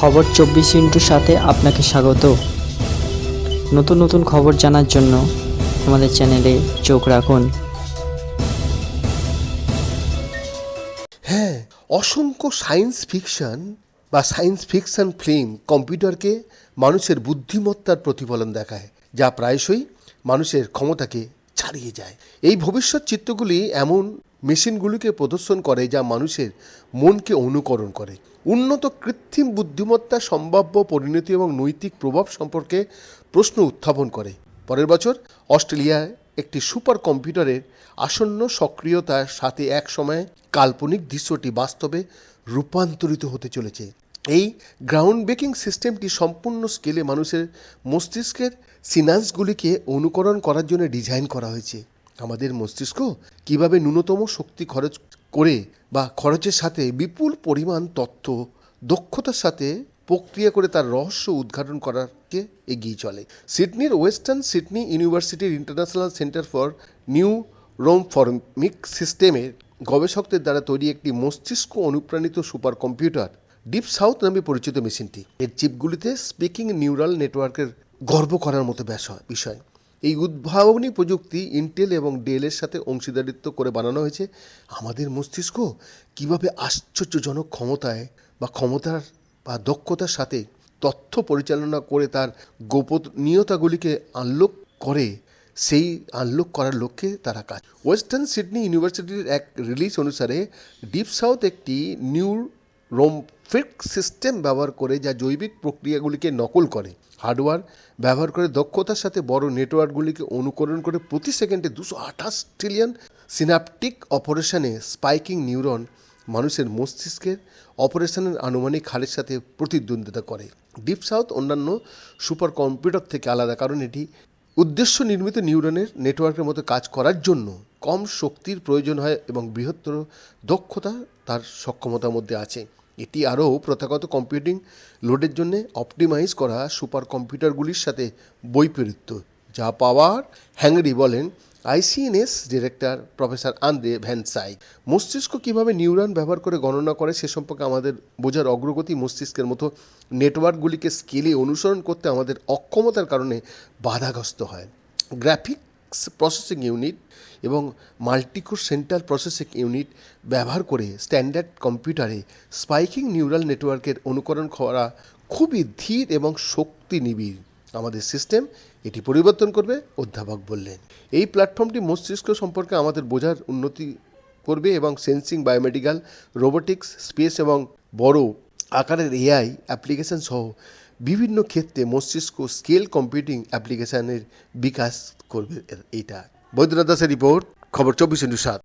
খবর চব্বিশ ইন্টুর সাথে আপনাকে স্বাগত। নতুন নতুন খবর জানার জন্য আমাদের চ্যানেলে চোখ রাখুন। হ্যাঁ অসংখ্য সায়েন্স ফিকশন বা সায়েন্স ফিকশন ফিল্ম কম্পিউটারকে মানুষের বুদ্ধিমত্তার প্রতিফলন দেখায়, যা প্রায়শই মানুষের ক্ষমতাকে ছাড়িয়ে যায়। এই ভবিষ্যৎ চিত্রগুলি এমন মেশিনগুলিকে প্রদর্শন করে যা মানুষের মনকে অনুকরণ করে। উন্নত কৃত্রিম বুদ্ধিমত্তা, সম্ভাব্য পরিণতি এবং নৈতিক প্রভাব সম্পর্কে প্রশ্ন উত্থাপন করে। পরের বছর অস্ট্রেলিয়ায় একটি সুপার কম্পিউটারের আসন্ন সক্রিয়তার সাথে এক সময়ে কাল্পনিক দৃশ্যটি বাস্তবে রূপান্তরিত হতে চলেছে। এই গ্রাউন্ড ব্রেকিং সিস্টেমটি সম্পূর্ণ স্কেলে মানুষের মস্তিষ্কের সিনান্সগুলিকে অনুকরণ করার জন্য ডিজাইন করা হয়েছে। আমাদের মস্তিষ্ক কীভাবে ন্যূনতম শক্তি খরচ করে বা খরচের সাথে বিপুল পরিমাণ তথ্য, দক্ষতার সাথে প্রক্রিয়া করে তার রহস্য উদ্ঘাটন করারকে এগিয়ে চলে। সিডনির ওয়েস্টার্ন সিডনি ইউনিভার্সিটির international centre for neuromorphic সিস্টেমের গবেষকদের দ্বারা তৈরি একটি মস্তিষ্ক অনুপ্রাণিত সুপার কম্পিউটার ডিপ সাউথ নামে পরিচিত মেশিনটি। এর চিপগুলিতে স্পিকিং নিউরাল নেটওয়ার্কের গর্ব করার মতো বিষয়। এই উদ্ভাবনী প্রযুক্তি ইন্টেল এবং ডেলের সাথে অংশীদারিত্ব করে বানানো হয়েছে। আমাদের মস্তিষ্ক কীভাবে আশ্চর্যজনক ক্ষমতায় বা ক্ষমতার বা দক্ষতার সাথে তথ্য পরিচালনা করে তার গোপনীয়তাগুলিকে আনলক করে, সেই আনলক করার লক্ষ্যে তারা কাজ। ওয়েস্টার্ন সিডনি ইউনিভার্সিটির এক রিলিজ অনুসারে ডিপ সাউথ একটি নিউ রোমফিক সিস্টেম ব্যবহার করে যা জৈবিক প্রক্রিয়াগুলিকে নকল করে। হার্ডওয়্যার ব্যবহার করে দক্ষতার সাথে বড় নেটওয়ার্কগুলিকে অনুকরণ করে প্রতি সেকেন্ডে দুশো আঠাশ ট্রিলিয়ন সিনাপটিক অপারেশনে স্পাইকিং নিউরন মানুষের মস্তিষ্কের অপারেশনের আনুমানিক হারের সাথে প্রতিদ্বন্দ্বিতা করে। ডিপ সাউথ অন্যান্য সুপার কম্পিউটার থেকে আলাদা, কারণ এটি উদ্দেশ্য নির্মিত নিউরনের নেটওয়ার্কের মতো কাজ করার জন্য। কম শক্তির প্রয়োজন হয় এবং বৃহত্তর দক্ষতা তার সক্ষমতার মধ্যে আছে। এটি আরও প্রথাগত কম্পিউটিং লোডের জন্য অপটিমাইজ করা সুপার কম্পিউটারগুলির সাথে বৈপরীত্য যা পাওয়ার হ্যাংরি বলেন ICNS director professor Andre van Schaik মস্তিষ্ক কীভাবে নিউরন ব্যবহার করে গণনা করে সে সম্পর্কে আমাদের বোঝার অগ্রগতি মস্তিষ্কের মতো নেটওয়ার্কগুলিকে স্কেলে অনুসরণ করতে আমাদের অক্ষমতার কারণে বাধাগ্রস্ত হয়। গ্রাফিক্স প্রসেসিং ইউনিট এবং মাল্টিকোর সেন্ট্রাল প্রসেসিং ইউনিট ব্যবহার করে স্ট্যান্ডার্ড কম্পিউটারে স্পাইকিং নিউরাল নেটওয়ার্কের অনুকরণ করা খুবই ধীর এবং শক্তি নিবিড় আমাদের সিস্টেম এটি পরিবর্তন করবে, অধ্যাপক বললেন। এই প্ল্যাটফর্মটি মস্তিষ্ক সম্পর্কে আমাদের বোঝার উন্নতি করবে এবং সেন্সিং, বায়োমেডিক্যাল, রোবোটিক্স, স্পেস এবং বড় আকারের এআই অ্যাপ্লিকেশন সহ বিভিন্ন ক্ষেত্রে মস্তিষ্ক স্কেল কম্পিউটিং অ্যাপ্লিকেশনের বিকাশ করবে এটা বৈদ্যনাথ দাসের রিপোর্ট খবর চব্বিশ সাত।